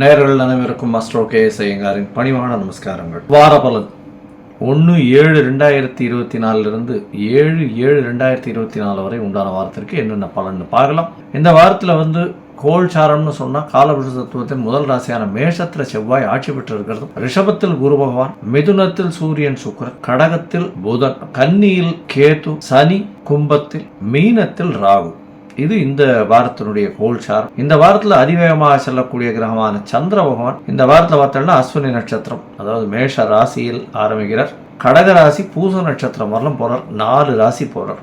நேர்கள் அனைவருக்கும் master K S ஐயங்காரின் பணிவான நமஸ்காரங்கள். வார பலன். ஒன்று ஏழு ரெண்டாயிரத்தி இருபத்தி நாலுலேருந்து ஏழு ஏழு ரெண்டாயிரத்தி இருபத்தி நாலு வரை உண்டான வாரத்திற்கு என்னென்ன பலன்னு பார்க்கலாம். இந்த வாரத்தில் வந்து கோல் சாரம்னு சொன்னால் காலபுருஷ தத்துவத்தின் முதல் ராசியான மேஷத்தில் செவ்வாய் ஆட்சி பெற்று ரிஷபத்தில் குரு பகவான் மிதுனத்தில் சூரியன் சுக்கிரன் கடகத்தில் புதன் கன்னியில் கேது சனி கும்பத்தில் மீனத்தில் ராகு. இது இந்த வாரத்தினுடைய கோல்சாரம். இந்த வாரத்தில் அதிவேகமாக செல்லக்கூடிய கிரகமான சந்திர பகவான் இந்த வாரத்தில் பார்த்தோம்னா அஸ்வினி நட்சத்திரம் அதாவது மேஷ ராசியில் ஆரம்பிக்கிறார். கடக ராசி பூச நட்சத்திரம் வரலாம் போறார். நாலு ராசி போறார்.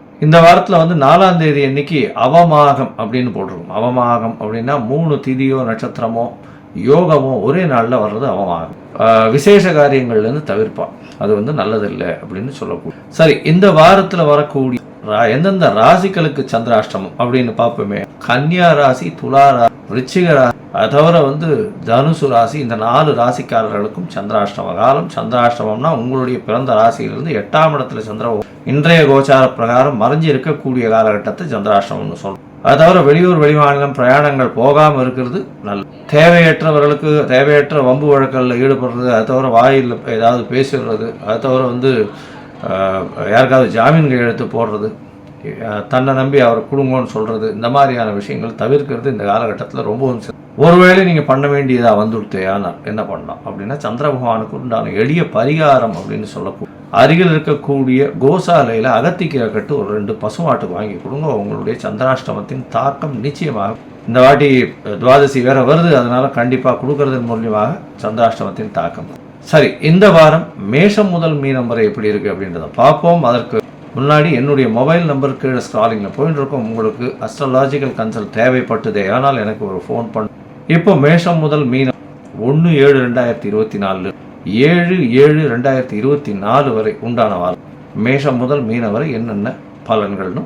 இந்த வாரத்தில் வந்து நாலாம் தேதி அன்னைக்கு அவமாகம் அப்படின்னு போட்டிருக்கோம். அவமாகம் அப்படின்னா மூணு திதியோ நட்சத்திரமோ யோகமோ ஒரே நாளில் வர்றது அவமாகம். விசேஷ காரியங்கள்லேருந்து தவிர்ப்பான். அது வந்து நல்லதில்லை அப்படின்னு சொல்லக்கூடிய சரி இந்த வாரத்தில் வரக்கூடிய எந்தெந்த ராசிகளுக்கு சந்திராஷ்டமம் அப்படின்னு பார்ப்போமே. கன்னியா ராசி துலா ராசி விருச்சிக ராசி தவிர வந்து தனுசு ராசி இந்த நாலு ராசிக்காரர்களுக்கும் சந்திராஷ்டம காலம். சந்திராஷ்டமம்னா உங்களுடைய பிறந்த ராசியிலிருந்து எட்டாம் இடத்துல சந்திர இன்றைய கோச்சார பிரகாரம் மறைஞ்சு இருக்கக்கூடிய காலகட்டத்தை சந்திராஷ்டமம்னு சொல்றோம். அது தவிர வெளியூர் வெளிமாநிலம் பிரயாணங்கள் போகாமல் இருக்கிறது நல்ல தேவையற்றவர்களுக்கு தேவையற்ற வம்பு வழக்கங்களில் ஈடுபடுறது அது தவிர வாயில் ஏதாவது பேசிடுறது அது தவிர வந்து யாருக்காவது ஜாமீன் கையெழுத்து போடுறது தன்னை நம்பி அவர் கொடுங்கன்னு சொல்கிறது இந்த மாதிரியான விஷயங்கள் தவிர்க்கிறது இந்த காலகட்டத்தில் ரொம்பவும் ஒருவேளை நீங்கள் பண்ண வேண்டியதாக வந்துடுத்தே என்ன பண்ணலாம்? அப்படின்னா சந்திர பகவானுக்கு உண்டான எளிய பரிகாரம் அப்படின்னு சொல்லக்கூடிய அருகில் இருக்கக்கூடிய கோசாலையில் அகத்திக்கீரை கட்டு ஒரு ரெண்டு பசுமாட்டுக்கு வாங்கி கொடுங்க உங்களுடைய சந்திராஷ்டமத்தின் தாக்கம் நிச்சயமாக. இந்த வாட்டி துவாதசி வேற வருது அதனால கண்டிப்பாக கொடுக்கறதன் மூலியமாக சந்திராஷ்டமத்தின் தாக்கம். சரி இந்த வாரம் மேஷம் முதல் மீனம் வரை எப்படி இருக்கு அப்படின்றத பார்ப்போம். அதற்கு முன்னாடி என்னுடைய மொபைல் நம்பர் கீழே ஸ்க்ராலிங்கில் போயிட்டு இருக்கோம் உங்களுக்கு அஸ்ட்ராலாஜிக்கல் கன்சல்ட் தேவைப்பட்டதே. ஆனால் எனக்கு ஒரு ஃபோன் பண்ண இப்போ மேஷம் முதல் மீனம் ஒன்று ஏழு ரெண்டாயிரத்தி இருபத்தி நாலு ஏழு ஏழு ரெண்டாயிரத்தி இருபத்தி நாலு வரை உண்டான வாரம். மேஷம் முதல் மீனம் வரை என்னென்ன பலன்கள்னு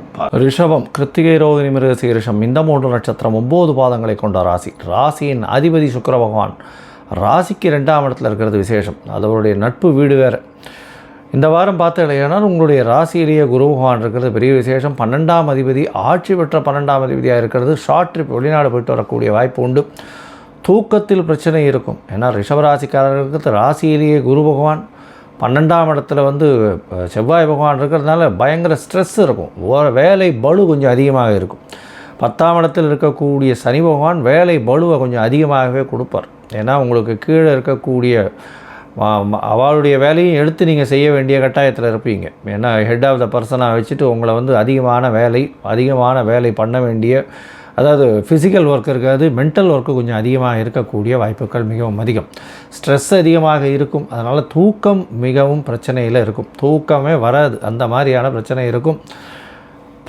ரிஷபம் கிருத்திகை ரோகிணி மிருகசி ரிஷம் இந்த மூன்று நட்சத்திரம் ஒம்பது பாதங்களை கொண்ட ராசி. ராசியின் அதிபதி சுக்கர பகவான் ராசிக்கு ரெண்டாம் இடத்துல இருக்கிறது விசேஷம். அதோடைய நட்பு வீடு வேறு. இந்த வாரம் பார்த்தீங்கன்னா உங்களுடைய ராசியிலேயே குரு பகவான் இருக்கிறது பெரிய விசேஷம். பன்னெண்டாம் அதிபதி ஆட்சி பெற்ற பன்னெண்டாம் அதிபதியாக இருக்கிறது. ஷார்ட் ட்ரிப் வெளிநாடு போயிட்டு வரக்கூடிய வாய்ப்பு உண்டு. தூக்கத்தில் பிரச்சனை இருக்கும். ஏன்னா ரிஷபராசிக்காரர்களுக்கு ராசியிலேயே குரு பகவான். பன்னெண்டாம் இடத்துல வந்து செவ்வாய் பகவான் இருக்கிறதுனால பயங்கர ஸ்ட்ரெஸ் இருக்கும். வேலை பளு கொஞ்சம் அதிகமாக இருக்கும். பத்தாம் இடத்தில் இருக்கக்கூடிய சனி பகவான் வேலை பலுவை கொஞ்சம் அதிகமாகவே கொடுப்பார். ஏன்னா உங்களுக்கு கீழே இருக்கக்கூடிய அவளுடைய வேலையும் எடுத்து நீங்கள் செய்ய வேண்டிய கட்டாயத்தில் இருப்பீங்க. ஏன்னா ஹெட் ஆஃப் த பர்சனாக வச்சுட்டு உங்களை வந்து அதிகமான வேலை அதிகமான வேலை பண்ண வேண்டிய அதாவது ஃபிசிக்கல் ஒர்க் இருக்காது மென்டல் ஒர்க்கு கொஞ்சம் அதிகமாக இருக்கக்கூடிய வாய்ப்புகள் மிகவும் அதிகம். ஸ்ட்ரெஸ் அதிகமாக இருக்கும். அதனால் தூக்கம் மிகவும் பிரச்சனையில் இருக்கும். தூக்கமே வராது. அந்த மாதிரியான பிரச்சனை இருக்கும்.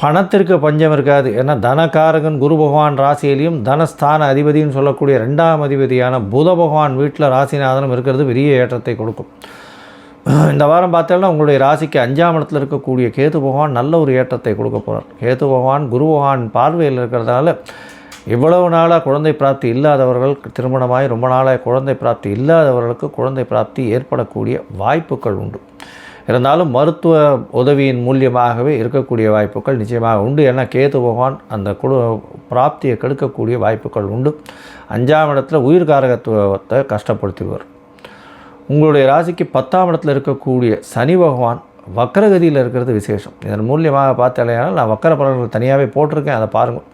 பணத்திற்கு பஞ்சம் இருக்காது. ஏன்னா தனகாரகன் குரு பகவான் ராசியிலையும் தனஸ்தான அதிபதினு சொல்லக்கூடிய ரெண்டாம் அதிபதியான புத பகவான் வீட்டில் ராசிநாதனும் இருக்கிறது பெரிய ஏற்றத்தை கொடுக்கும். இந்த வாரம் பார்த்தோம்னா உங்களுடைய ராசிக்கு அஞ்சாம் இடத்துல இருக்கக்கூடிய கேது பகவான் நல்ல ஒரு ஏற்றத்தை கொடுக்க போகிறார் கேது பகவான் குரு பகவான் பார்வையில் இருக்கிறதால இவ்வளவு நாளாக குழந்தை பிராப்தி இல்லாதவர்கள் திருமணமாகி ரொம்ப நாளாக குழந்தை பிராப்தி இல்லாதவர்களுக்கு குழந்தை பிராப்தி ஏற்படக்கூடிய வாய்ப்புகள் உண்டு. இருந்தாலும் மருத்துவ உதவியின் மூலியமாகவே இருக்கக்கூடிய வாய்ப்புகள் நிச்சயமாக உண்டு. ஏன்னா கேது பகவான் அந்த குழு பிராப்தியை கெடுக்கக்கூடிய வாய்ப்புகள் உண்டு. அஞ்சாம் இடத்துல உயிர்காரகத்துவத்தை கஷ்டப்படுத்துவார். உங்களுடைய ராசிக்கு பத்தாம் இடத்துல இருக்கக்கூடிய சனி பகவான் வக்கரகதியில் இருக்கிறது விசேஷம். இதன் மூலியமாக பார்த்தாலேயானால் நான் வக்கர பலன்கள் தனியாகவே போட்டிருக்கேன் அதை பாருங்கள்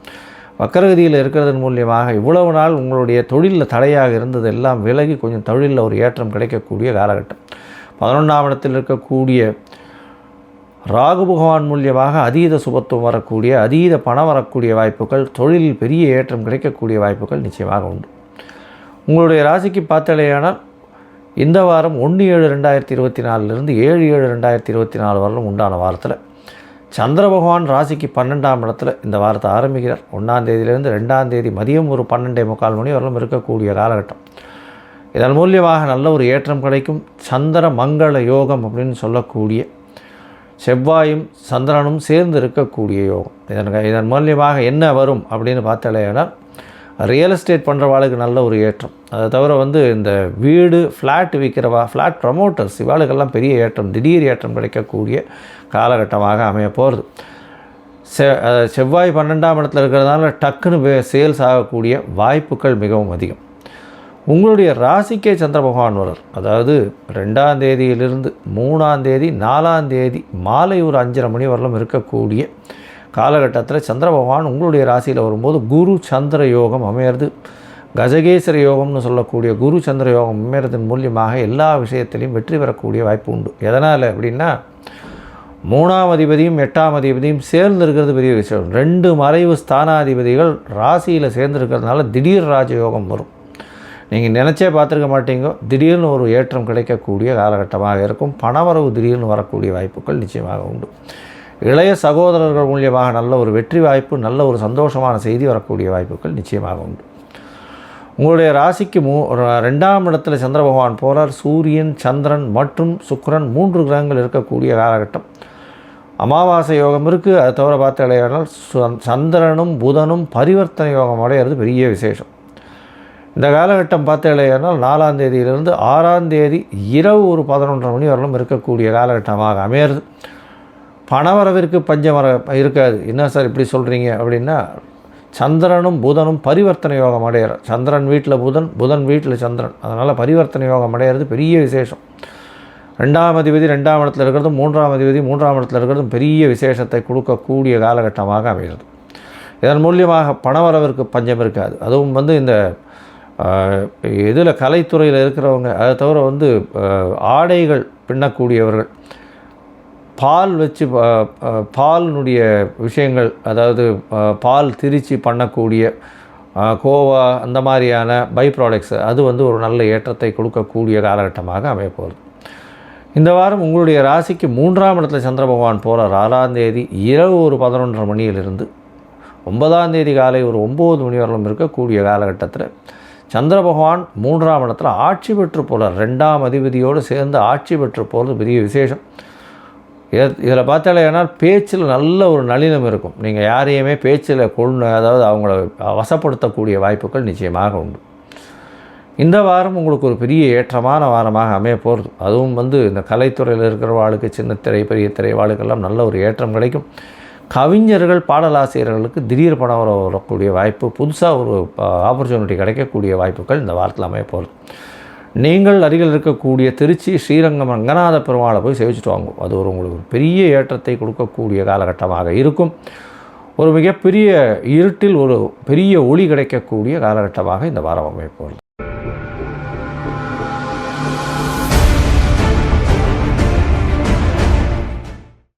வக்கரகதியில் இருக்கிறதன் மூலியமாக இவ்வளவு நாள் உங்களுடைய தொழிலில் தடையாக இருந்தது எல்லாம் விலகி கொஞ்சம் தொழிலில் ஒரு ஏற்றம் கிடைக்கக்கூடிய காலகட்டம். பதினொன்றாம் இடத்தில் இருக்கக்கூடிய ராகு பகவான் மூலியமாக அதீத சுபத்துவம் வரக்கூடிய அதீத பணம் வரக்கூடிய வாய்ப்புகள் தொழிலில் பெரிய ஏற்றம் கிடைக்கக்கூடிய வாய்ப்புகள் நிச்சயமாக உண்டு. உங்களுடைய ராசிக்கு பார்த்தலையானால் இந்த வாரம் ஒன்று ஏழு ரெண்டாயிரத்தி இருபத்தி நாலுலேருந்து ஏழு ஏழு ரெண்டாயிரத்தி இருபத்தி நாலு வரலும் உண்டான வாரத்தில். சந்திர பகவான் ராசிக்கு பன்னெண்டாம் இடத்துல இந்த வாரத்தை ஆரம்பிக்கிறார். ஒன்றாம் தேதியிலேருந்து ரெண்டாம் தேதி மதியம் ஒரு பன்னெண்டே முக்கால் மணி வரலும் இருக்கக்கூடிய காலகட்டம். இதன் மூலியமாக நல்ல ஒரு ஏற்றம் கிடைக்கும். சந்திர மங்கள யோகம் அப்படின்னு சொல்லக்கூடிய செவ்வாயும் சந்திரனும் சேர்ந்து இருக்கக்கூடிய யோகம். இதன் இதன் மூலியமாக என்ன வரும் அப்படின்னு பார்த்தாலேனா ரியல் எஸ்டேட் பண்ணுறவாளுக்கு நல்ல ஒரு ஏற்றம். அதை தவிர வந்து இந்த வீடு ஃப்ளாட் விற்கிறவா ஃப்ளாட் ப்ரமோட்டர்ஸ் இவாளுக்கெல்லாம் பெரிய ஏற்றம் திடீர் ஏற்றம் கிடைக்கக்கூடிய காலகட்டமாக அமைய போகிறது செ செவ்வாய் பன்னெண்டாம் இடத்துல இருக்கிறதுனால டக்குன்னு வே- சேல்ஸ் ஆகக்கூடிய வாய்ப்புகள் மிகவும் அதிகம். உங்களுடைய ராசிக்கே சந்திர பகவான் வரார் அதாவது ரெண்டாம் தேதியிலிருந்து மூணாம் தேதி நாலாம் தேதி மாலை ஒரு அஞ்சரை மணி வரலும் இருக்கக்கூடிய காலகட்டத்தில் சந்திர பகவான் உங்களுடைய ராசியில் வரும்போது குரு சந்திர யோகம் அமையிறது. கஜகேசர யோகம்னு சொல்லக்கூடிய குரு சந்திர யோகம் அமையிறதன் மூலியமாக எல்லா விஷயத்திலையும் வெற்றி பெறக்கூடிய வாய்ப்பு உண்டு. எதனால் அப்படின்னா மூணாம் அதிபதியும் எட்டாம் அதிபதியும் சேர்ந்து இருக்கிறது பெரிய விஷயம். ரெண்டு மறைவு ஸ்தானாதிபதிகள் ராசியில் சேர்ந்து இருக்கிறதுனால திடீர் ராஜயோகம் வரும். நீங்கள் நினச்சே பார்த்துருக்க மாட்டீங்க. திடீர்னு ஒரு ஏற்றம் கிடைக்கக்கூடிய காலகட்டமாக இருக்கும். பணவரவு திடீர்னு வரக்கூடிய வாய்ப்புகள் நிச்சயமாக உண்டு. இளைய சகோதரர்கள் மூலியமாக நல்ல ஒரு வெற்றி வாய்ப்பு நல்ல ஒரு சந்தோஷமான செய்தி வரக்கூடிய வாய்ப்புகள் நிச்சயமாக உண்டு. உங்களுடைய ராசிக்கு மூ ரெண்டாம் இடத்துல சந்திர பகவான் போகிறார் சூரியன் சந்திரன் மற்றும் சுக்கரன் மூன்று கிரகங்கள் இருக்கக்கூடிய காலகட்டம். அமாவாசை யோகம் இருக்குது அதை தவிர பார்த்து சு- சந்திரனும் புதனும் பரிவர்த்தனை யோகம் அடையிறது பெரிய விசேஷம். இந்த காலகட்டம் பார்த்தாலேயானால் நாலாம் தேதியிலிருந்து ஆறாம் தேதி இரவு ஒரு பதினொன்றரை மணி வரலும் இருக்கக்கூடிய காலகட்டமாக அமையிறது. பணவரவிற்கு பஞ்சம் வர இருக்காது. என்ன சார் இப்படி சொல்கிறீங்க அப்படின்னா சந்திரனும் புதனும் பரிவர்த்தனை யோகம் அடையிற. சந்திரன் வீட்டில் புதன் புதன் வீட்டில் சந்திரன். அதனால் பரிவர்த்தனை யோகம் அடையிறது பெரிய விசேஷம். ரெண்டாம் அதிபதி ரெண்டாம் இடத்துல இருக்கிறதும் மூன்றாம் அதிபதி மூன்றாம் இடத்துல இருக்கிறதும் பெரிய விசேஷத்தை கொடுக்கக்கூடிய காலகட்டமாக அமைகிறது. இதன் மூலியமாக பணவரவிற்கு பஞ்சம் இருக்காது. அதுவும் வந்து இந்த இதில் கலைத்துறையில் இருக்கிறவங்க அதை தவிர வந்து ஆடைகள் பின்னக்கூடியவர்கள் பால் வச்சு பாலினுடைய விஷயங்கள் அதாவது பால் திரிச்சு பண்ணக்கூடிய கோவா அந்த மாதிரியான பை ப்ராடக்ட்ஸ் அது வந்து ஒரு நல்ல ஏற்றத்தை கொடுக்கக்கூடிய காலகட்டமாக அமையப்போகுது. இந்த வாரம் உங்களுடைய ராசிக்கு மூன்றாம் இடத்துல சந்திர பகவான் போகிறார் ஆறாம் தேதி இரவு ஒரு பதினொன்றரை மணியிலிருந்து ஒன்பதாம் தேதி காலை ஒரு ஒம்பது மணி வரலும் இருக்கக்கூடிய காலகட்டத்தில் சந்திர பகவான் மூன்றாம் இடத்துல ஆட்சி பெற்று போகிறார் ரெண்டாம் அதிபதியோடு சேர்ந்து ஆட்சி பெற்று போகிறது பெரிய விசேஷம். இதில் பார்த்தாலே ஏன்னா பேச்சில் நல்ல ஒரு நளினம் இருக்கும். நீங்கள் யாரையுமே பேச்சில் கொண்டு அதாவது அவங்கள வசப்படுத்தக்கூடிய வாய்ப்புகள் நிச்சயமாக உண்டு. இந்த வாரம் உங்களுக்கு ஒரு பெரிய ஏற்றமான வாரமாக அமைய போகிறது அதுவும் வந்து இந்த கலைத்துறையில் இருக்கிறவாளுக்கு சின்ன திரை பெரிய திரை வாழ்க்கெல்லாம் நல்ல ஒரு ஏற்றம் கிடைக்கும். கவிஞர்கள் பாடலாசிரியர்களுக்கு திடீர் படம் வர வரக்கூடிய வாய்ப்பு புதுசாக ஒரு ஆப்பர்ச்சுனிட்டி கிடைக்கக்கூடிய வாய்ப்புகள் இந்த வாரத்தில் அமைய போகிறது நீங்கள் அருகில் இருக்கக்கூடிய திருச்சி ஸ்ரீரங்கம் ரங்கநாத பெருமாளை போய் சேவிச்சுட்டு வாங்கும். அது ஒரு உங்களுக்கு ஒரு பெரிய ஏற்றத்தை கொடுக்கக்கூடிய காலகட்டமாக இருக்கும். ஒரு மிகப்பெரிய இருட்டில் ஒரு பெரிய ஒளி கிடைக்கக்கூடிய காலகட்டமாக இந்த வாரம் அமைப்போம்